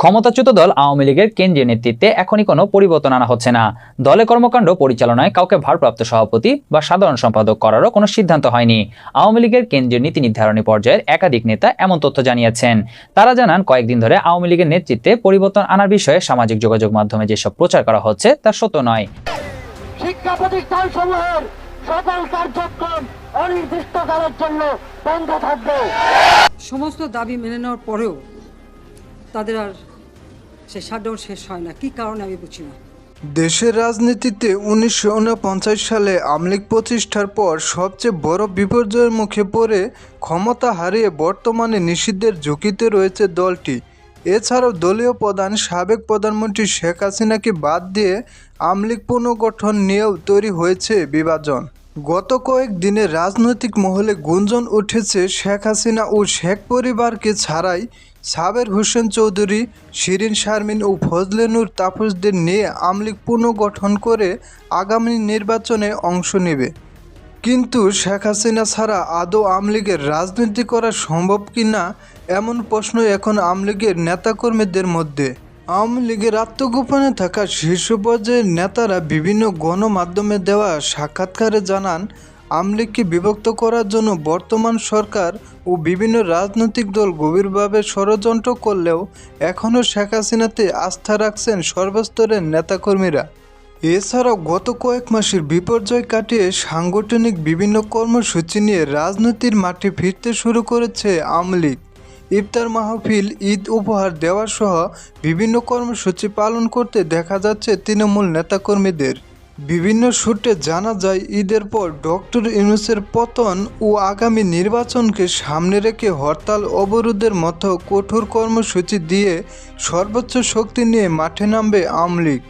ক্ষমতাচ্যুত দল আওয়ামী লীগের কেন্দ্রীয় নেতৃত্বে এখনই কোনো পরিবর্তন আনা হচ্ছে না। দলে কর্মকাণ্ড পরিচালনায় কাউকে ভারপ্রাপ্ত সভাপতি বা সাধারণ সম্পাদক করারও কোনো সিদ্ধান্ত হয়নি। আওয়ামী লীগের কেন্দ্রীয় নীতি নির্ধারণী পর্যায়ের একাধিক নেতা এমন তথ্য জানিয়েছেন। তারা জানান কয়েকদিন ধরে আওয়ামী লীগের নেতৃত্বে পরিবর্তন আনার বিষয়ে সামাজিক যোগাযোগ মাধ্যমে যেসব প্রচার করা হচ্ছে তা সত্য নয়। শিক্ষা প্রতিষ্ঠান সমূহের সকল কার্যক্রম অনির্দিষ্টকালের জন্য বন্ধ থাকবে। সমস্ত দাবি মেনে নেওয়ার পরেও তাদের আর সে শাটডাউন শেষ হয় না। কী কারণে আমি বুঝি না। দেশের রাজনীতিতে উনিশশো উনপঞ্চাশ সালে আমলিগ প্রতিষ্ঠার পর সবচেয়ে বড় বিপর্যয়ের মুখে পড়ে ক্ষমতা হারিয়ে বর্তমানে নিষিদ্ধের ঝুঁকিতে রয়েছে দলটি। এছাড়াও দলীয় প্রধান, সাবেক প্রধানমন্ত্রী শেখ হাসিনাকে বাদ দিয়ে আমলিগ পুনর্গঠন নিয়েও তৈরি হয়েছে বিভাজন। গত কয়েক দিনে রাজনৈতিক মহলে গুঞ্জন উঠেছে শেখ হাসিনা ও শেখ পরিবারকে ছাড়াই সাবের হোসেন চৌধুরী, শিরিন শারমিন ও ফজলে নূর তাপসদের নিয়ে আমলিগ পুনর্গঠন করে আগামী নির্বাচনে অংশ নেবে। কিন্তু শেখ হাসিনা ছাড়া আদৌ আমলিগের রাজনীতি করা সম্ভব কি না এমন প্রশ্ন এখন আমলিগের নেতাকর্মীদের মধ্যে। আওয়ামী লীগের আত্মগোপনে থাকা শীর্ষ পর্যায়ের নেতারা বিভিন্ন গণমাধ্যমে দেওয়া সাক্ষাৎকারে জানান আমলিগকে বিভক্ত করার জন্য বর্তমান সরকার ও বিভিন্ন রাজনৈতিক দল গভীরভাবে ষড়যন্ত্র করলেও এখনও শেখ হাসিনাতে আস্থা রাখছেন সর্বস্তরের নেতাকর্মীরা। এছাড়াও গত কয়েক মাসের বিপর্যয় কাটিয়ে সাংগঠনিক বিভিন্ন কর্মসূচি নিয়ে রাজনীতির মাঠে ফিরতে শুরু করেছে আওয়ামী লীগ ইফতার মাহফিল, ঈদ উপহার দেওয়া সহ বিভিন্ন কর্মসূচি পালন করতে দেখা যাচ্ছে তৃণমূল নেতাকর্মীদের। বিভিন্ন সূত্রে জানা যায়, ঈদের পর ডক্টর ইউনুসের পতন ও আগামী নির্বাচনকে সামনে রেখে হরতাল অবরোধের মতো কঠোর কর্মসূচি দিয়ে সর্বোচ্চ শক্তি নিয়ে মাঠে নামবে আওয়ামী লীগ।